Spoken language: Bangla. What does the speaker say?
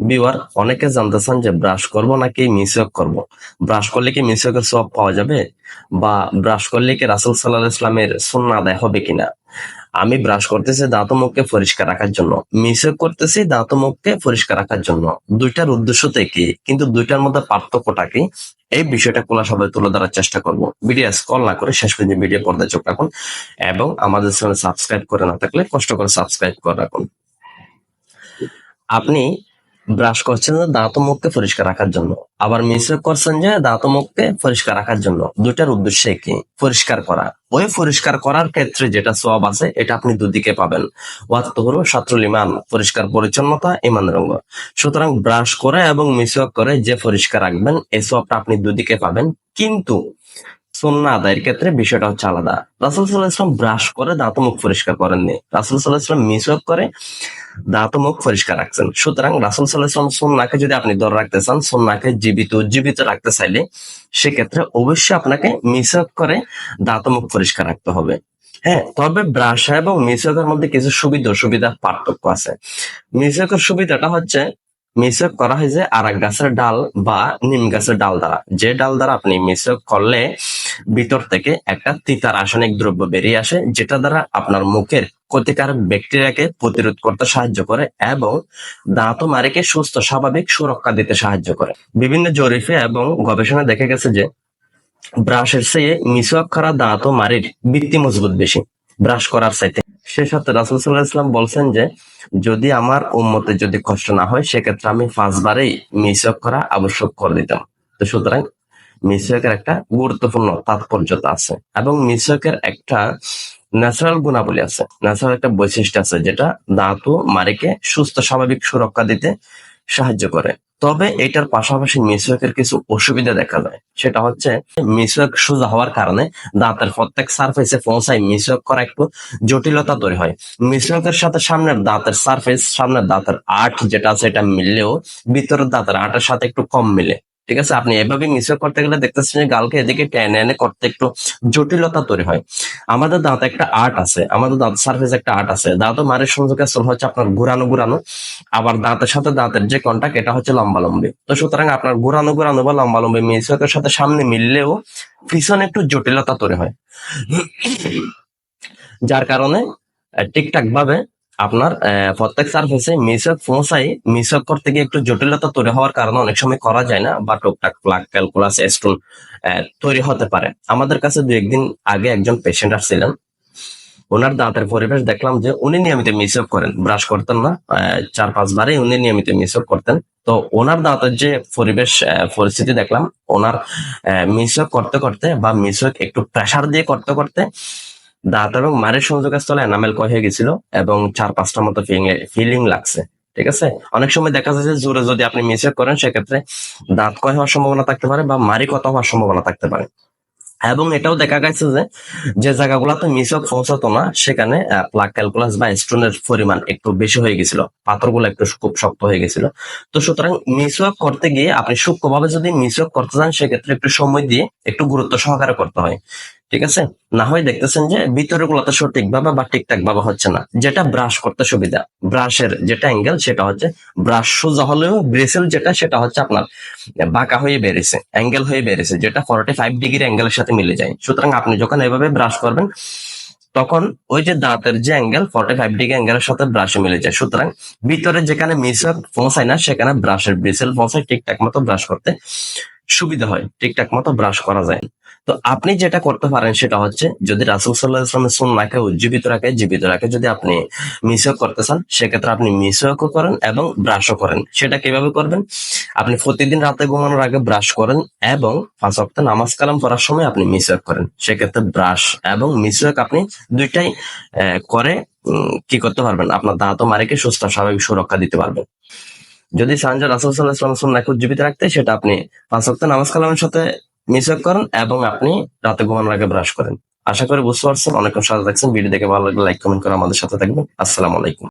বিওয়ার অনেকে জানতেছেন যে ব্রাশ করব নাকি মিসওয়াক করব? ব্রাশ করলে কি মিসওয়াকের সব পাওয়া যাবে? বা ব্রাশ করলে কি রাসুল সাল্লাহ ইসলামের সুন্না আদায় হবে কিনা? আমি ব্রাশ করতেছি দাঁত মুখকে পরিষ্কার রাখার জন্য। মিসওয়াক করতেছি দাঁত মুখকে পরিষ্কার রাখার জন্য। দুইটার উদ্দেশ্য থেকে কিন্তু দুইটার মধ্যে পার্থক্যটা কি? এই বিষয়টা খোলা সবাই তুলে ধরার চেষ্টা করব। ভিডিও কল না করে শেষ পর্যন্ত ভিডিও পর্দায় চোখ রাখুন এবং আমাদের চ্যানেল সাবস্ক্রাইব করে না থাকলে কষ্ট করে সাবস্ক্রাইব করে রাখুন। আপনি ব্রাশ করছেন দাঁত মুখকে পরিষ্কার রাখার জন্য। আবার মিসওয়াক করছেন যে দাঁত মুখকে পরিষ্কার রাখার জন্য। দুইটার উদ্দেশ্য কি পরিষ্কার করা। ওই পরিষ্কার করার ক্ষেত্রে যেটা সব আছে, এটা আপনি দুদিকে পাবেন। ওয়াত্তহরু ইমান পরিষ্কার পরিচ্ছন্নতা, ইমানের অঙ্গ। সুতরাং ব্রাশ করে এবং মিসওয়াক করে যে পরিষ্কার রাখবেন, এই সবটা আপনি দুদিকে পাবেন। কিন্তু সুন্না আদায়ের ক্ষেত্রে বিষয়টা হচ্ছে আলাদা। রাসুল সাল্লাহ ইসলাম ব্রাশ করে দাঁত মুখ পরিষ্কার করেননি। রাসুল সাল্লাহ ইসলাম মিসওয়াক করে দাঁত মুখ পরিষ্কার রাখছেন। সুতরাং রাসুল সাল্লাহ ইসলাম যদি আপনি ধরে রাখতে চান সুন্নাকে জীবিত উজ্জীবিত রাখতে চাইলে সেক্ষেত্রে অবশ্যই আপনাকে মিসওয়াক করে দাঁত মুখ পরিষ্কার রাখতে হবে। হ্যাঁ তবে ব্রাশা এবং মিসওয়াকের মধ্যে কিছু সুবিধা সুবিধা পার্থক্য আছে। মিসওয়াকের সুবিধাটা হচ্ছে মিসওয়াক করা হয় যে আর এক গাছের ডাল বা নিম গাছের ডাল দ্বারা। যে ডাল দ্বারা আপনি মিসওয়াক করলে ভিতর থেকে একটা তিতা রাসায়নিক দ্রব্য বেরিয়ে আসে, যেটা দ্বারা আপনার মুখের ক্ষতিকারক ব্যাকটেরিয়াকে প্রতিরোধ করতে সাহায্য করে এবং দাঁত ও মাড়িকে সুস্থ, স্বাভাবিক সুরক্ষা দিতে সাহায্য করে। বিভিন্ন জরিফে এবং গবেষণা দেখা গেছে যে ব্রাশের চেয়ে মিসওয়াক করা দাঁত ও মাড়ির ভিত্তি মজবুত বেশি। ব্রাশ করার চাইতে সে সাথে রাসুল সাল্লাহ ইসলাম বলছেন যে, যদি আমার উম্মতে যদি কষ্ট না হয়, সেক্ষেত্রে আমি পাঁচবারেই মিসওয়াক করা আবশ্যক করে দিতাম। তো সুতরাং মিসওয়াকের একটা গুরুত্বপূর্ণ তাৎপর্যতা আছে এবং মিসওয়াকের একটা ন্যাচারাল গুণাবলী আছে ন্যাচারাল একটা বৈশিষ্ট্য আছে, যেটা দাঁত ও মাড়িকে সুস্থ, স্বাভাবিক সুরক্ষা দিতে সাহায্য করে। তবে এটার পাশাপাশি মিসওয়াকের কিছু অসুবিধা দেখা যায় সেটা হচ্ছে মিসওয়াক সোজা হওয়ার কারণে দাঁতের প্রত্যেক সারফেসে পৌঁছায় মিসওয়াক করা একটু জটিলতা তৈরি হয়। মিসওয়াকের সাথে সামনের দাঁতের সারফেস সামনের দাঁতের আট যেটা আছে, এটা মিললেও ভিতরের দাঁতের আটের সাথে একটু কম মিলে। ঠিক আছে? আপনি এভাবে মিসওয়াক করতে গেলে দেখতেছেন যে গালকে এদিকে টেনে এনে করতে একটু জটিলতা তৈরি হয়। আমাদের দাঁত একটা আর্ট আছে, আমাদের দাঁত সার্ফেস একটা আর্ট আছে। দাঁত মারের সংযোগ স্থল হচ্ছে আপনার ঘুরানো ঘুরানো। আবার দাঁতের সাথে দাঁতের যে কন্টাক্ট এটা হচ্ছে লম্বা লম্বি তো সুতরাং আপনার ঘুরানো ঘুরানো বা লম্বা লম্বি সাথে সামনে মিললেও পিছনে একটু জটিলতা তৈরি হয়। যার কারণে ঠিকঠাক ভাবে আপনার প্রত্যেক সার্ফেসে মিসওয়াক পৌঁছাই মিসওয়াক করতে গিয়ে একটু জটিলতা তৈরি হওয়ার কারণে অনেক সময় করা যায় না বা টুকটাক প্লাক ক্যালকুলাস স্টোন তৈরি হতে পারে। আমাদের কাছে দু একদিন আগে একজন পেশেন্ট আসছিলেন। ওনার দাঁতের পরিবেশ দেখলাম যে উনি নিয়মিত মিসওয়াক করেন ব্রাশ করতেন না। চার পাঁচবারে উনি নিয়মিত মিসওয়াক করতেন। তো ওনার দাঁতের যে পরিবেশ পরিস্থিতি দেখলাম, ওনার মিসওয়াক করতে করতে বা মিসওয়াক একটু প্রেসার দিয়ে করতে করতে দাঁত এবং মারের সংযোগস্থলে এনামেল ক্ষয় হয়ে গেছিল এবং চার পাঁচটা মতো ফিলিং লাগছে, ঠিক আছে? অনেক সময় দেখা যাচ্ছে যে জোরে যদি আপনি মিসওয়াক করেন, সেক্ষেত্রে দাঁত ক্ষয় হওয়ার সম্ভাবনা থাকতে পারে বা মারি কত হওয়ার সম্ভাবনা থাকতে পারে। এবং এটাও দেখা গেছে যে যে জায়গাগুলোতে মিসক পৌঁছাতো না, সেখানে প্লাক ক্যালকুলাস বা স্টোনের পরিমাণ একটু বেশি হয়ে গেছিল, পাথরগুলো একটু খুব শক্ত হয়ে গেছিল। তো সুতরাং মিসওয়াক করতে গিয়ে আপনি সূক্ষ্মভাবে যদি মিসওয়াক করতে চান, সেক্ষেত্রে একটু সময় দিয়ে একটু গুরুত্ব সহকারে করতে হয়। ঠিক আছে? না হয় দেখতেছেন যে ভিতরের গুলোতে সঠিকভাবে বা ঠিকঠাক ভাবে হচ্ছে না। যেটা ব্রাশ করতে সুবিধা। ব্রাশের যেটা অ্যাঙ্গেল সেটা হচ্ছে ব্রাশ সোজা হলেও ব্রেসেল যেটা, সেটা হচ্ছে আপনার বাঁকা হয়ে বেরিয়েছে অ্যাঙ্গেল হয়ে বেরিয়েছে, যেটা ফর্টি ফাইভ ডিগ্রি অ্যাঙ্গেলের সাথে মিলে যায়। সুতরাং আপনি যখন এভাবে ব্রাশ করবেন, তখন ওই যে দাঁতের যে অ্যাঙ্গেল ফর্টি ফাইভ ডিগ্রি অ্যাঙ্গেলের সাথে ব্রাশে মিলে যায়। সুতরাং ভিতরে যেখানে মিসওয়াক পৌঁছায় না, সেখানে ব্রাশের ব্রেসেল পৌঁছায় ঠিকঠাক মতো ব্রাশ করতে সুবিধা হয়। ঠিকঠাক মতো ব্রাশ করা যায়। তো আপনি যেটা করতে পারেন সেটা হচ্ছে, যদি রাসুল সাল্লাহ ইসলামের সুন্নাকে উজ্জীবিত রাখে, জীবিত রাখে, যদি আপনি মিসওয়াক করতে চান, সেক্ষেত্রে আপনি মিসওয়াকও করেন এবং ব্রাশও করেন। সেটা কীভাবে করবেন? আপনি প্রতিদিন রাতে ঘুমানোর আগে ব্রাশ করেন এবং পাঁচ ওয়াক্ত নামাজ কালাম পড়ার সময় আপনি মিসওয়াক করেন। সেক্ষেত্রে ব্রাশ এবং মিসওয়াক আপনি দুইটাই করে কি করতে পারবেন? আপনার দাঁত মারিকে সুস্থ স্বাভাবিক সুরক্ষা দিতে পারবেন। যদি যে রাসুল সাল্লাহ ইসলাম সুন্নাকে উজ্জীবিত রাখতে, সেটা আপনি পাঁচ ওয়াক্ত নামাজ কালামের সাথে মিসওয়াক করেন এবং আপনি রাতে ঘুমানোর আগে ব্রাশ করেন। আশা করি বুঝতে পারছেন। অনেক সাথে থাকছেন। ভিডিও দেখে ভালো লাগলে লাইক কমেন্ট করে আমাদের সাথে থাকবেন। আসসালামু আলাইকুম।